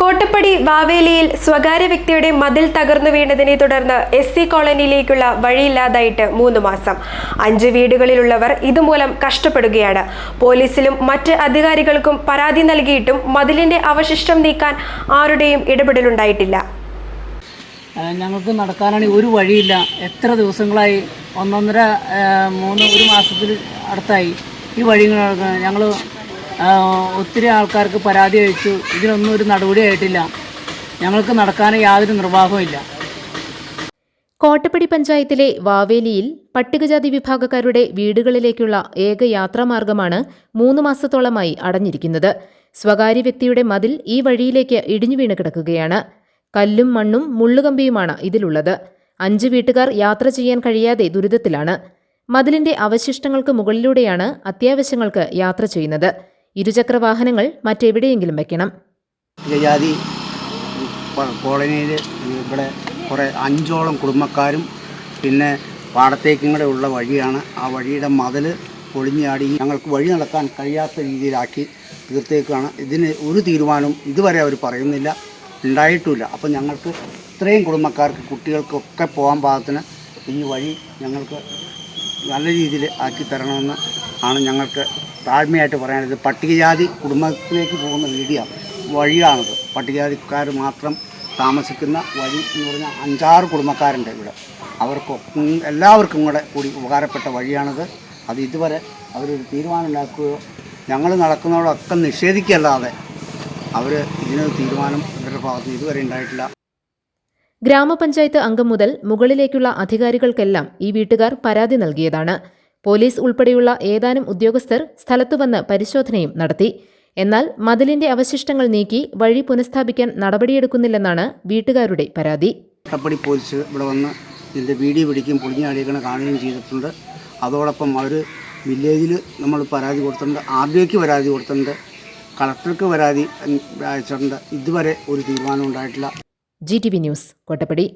കോട്ടപ്പടി വാവേലിയിൽ സ്വകാര്യ വ്യക്തിയുടെ മതിൽ തകർന്നു വീണതിനെ തുടർന്ന് എസ് സി കോളനിയിലേക്കുള്ള വഴിയില്ലാതായിട്ട് മൂന്ന് മാസം. അഞ്ച് വീടുകളിലുള്ളവർ ഇതുമൂലം കഷ്ടപ്പെടുകയാണ്. പോലീസിലും മറ്റ് അധികാരികൾക്കും പരാതി നൽകിയിട്ടും മതിലിന്റെ അവശിഷ്ടം നീക്കാൻ ആരുടെയും ഇടപെടലുണ്ടായിട്ടില്ല. ഞങ്ങൾക്ക് നടക്കാനാണെങ്കിൽ ഒരു വഴിയില്ല. എത്ര ദിവസങ്ങളായി? ഒന്നൊന്നര മൂന്ന് ഒരു മാസത്തിൽ അടുത്തായി ഈ വഴി ഞങ്ങൾ ഒത്തിരി ആൾക്കാർക്ക് പരാതി അയച്ചു. ഇതിനൊന്നും ഒരു നടപടി ആയിട്ടില്ല. ഞങ്ങൾക്ക് നടക്കാൻ യാതൊരു നിർവാഹവും ഇല്ല. കോട്ടപ്പടി പഞ്ചായത്തിലെ വാവേലിയിൽ പട്ടികജാതി വിഭാഗക്കാരുടെ വീടുകളിലേക്കുള്ള ഏക യാത്രാമാർഗമാണ് മൂന്ന് മാസത്തോളമായി അടഞ്ഞിരിക്കുന്നത്. സ്വകാര്യ വ്യക്തിയുടെ മതിൽ ഈ വഴിയിലേക്ക് ഇടിഞ്ഞു വീണ് കിടക്കുകയാണ്. കല്ലും മണ്ണും മുള്ളുകമ്പിയുമാണ് ഇതിലുള്ളത്. അഞ്ച് വീട്ടുകാർ യാത്ര ചെയ്യാൻ കഴിയാതെ ദുരിതത്തിലാണ്. മതിലിന്റെ അവശിഷ്ടങ്ങൾക്ക് മുകളിലൂടെയാണ് അത്യാവശ്യങ്ങൾക്ക് യാത്ര ചെയ്യുന്നത്. ഇരുചക്ര വാഹനങ്ങൾ മറ്റെവിടെയെങ്കിലും വെക്കണം. ജാതി കോളനിയിൽ ഇവിടെ കുറേ അഞ്ചോളം കുടുംബക്കാരും പിന്നെ പാടത്തേക്കും കൂടെ ഉള്ള വഴിയാണ്. ആ വഴിയുടെ മതിൽ പൊളിഞ്ഞാടി ഞങ്ങൾക്ക് വഴി നടക്കാൻ കഴിയാത്ത രീതിയിലാക്കി തീർത്തേക്കാണ്. ഇതിന് ഒരു തീരുമാനവും ഇതുവരെ അവർ പറയുന്നില്ല. ഉണ്ടായിട്ടുമില്ല അപ്പം ഞങ്ങൾക്ക് ഇത്രയും കുടുംബക്കാർക്ക് കുട്ടികൾക്കൊക്കെ പോകാൻ പാകത്തിന് ഈ വഴി ഞങ്ങൾക്ക് നല്ല രീതിയിൽ ആക്കി തരണമെന്ന് ആണ് ഞങ്ങൾക്ക് താഴ്മയായിട്ട് പറയാനുള്ളത് പട്ടികജാതി കുടുംബത്തിലേക്ക് പോകുന്ന വീടിയാണ് വഴിയാണത്. പട്ടികജാതിക്കാർ മാത്രം താമസിക്കുന്ന വഴി എന്ന് പറഞ്ഞാൽ അഞ്ചാറ് കുടുംബക്കാരുണ്ട് ഇവിടെ. അവർക്കൊക്കെ എല്ലാവർക്കും കൂടെ കൂടി ഉപകാരപ്പെട്ട വഴിയാണത്. അത് ഇതുവരെ അവരൊരു തീരുമാനം ഉണ്ടാക്കുകയോ ഞങ്ങൾ നടക്കുന്നതോടൊക്കെ നിഷേധിക്കല്ലാതെ അവർ ഇതിനൊരു തീരുമാനം ഇവരുടെ ഭാഗത്ത് ഇതുവരെ ഉണ്ടായിട്ടില്ല. ഗ്രാമപഞ്ചായത്ത് അംഗം മുതൽ മുകളിലേക്കുള്ള അധികാരികൾക്കെല്ലാം ഈ വീട്ടുകാർ പരാതി നൽകിയതാണ്. പോലീസ് ഉൾപ്പെടെയുള്ള ഏതാനും ഉദ്യോഗസ്ഥർ സ്ഥലത്തുവന്ന് പരിശോധനയും നടത്തി. എന്നാൽ മതിലിന്റെ അവശിഷ്ടങ്ങൾ നീക്കി വഴി പുനഃസ്ഥാപിക്കാൻ നടപടിയെടുക്കുന്നില്ലെന്നാണ് വീട്ടുകാരുടെ പരാതി. കട്ടപ്പടി പോലീസ് ഇവിടെ വന്ന് ഇതിന്റെ വീഡിയോ പിടിക്കും പൊളിഞ്ഞാടിയൊക്കെ കാണുകയും ചെയ്തിട്ടുണ്ട്. അതോടൊപ്പം അവർ വില്ലേജിൽ നമ്മൾ പരാതി കൊടുത്തിട്ടുണ്ട്. ആർ ഡി പരാതി കൊടുത്തിട്ടുണ്ട്. കളക്ടർക്ക് പരാതി അയച്ചിട്ടുണ്ട്. ഇതുവരെ ഒരു തീരുമാനം ഉണ്ടായിട്ടില്ല. G T V news Kottappadi.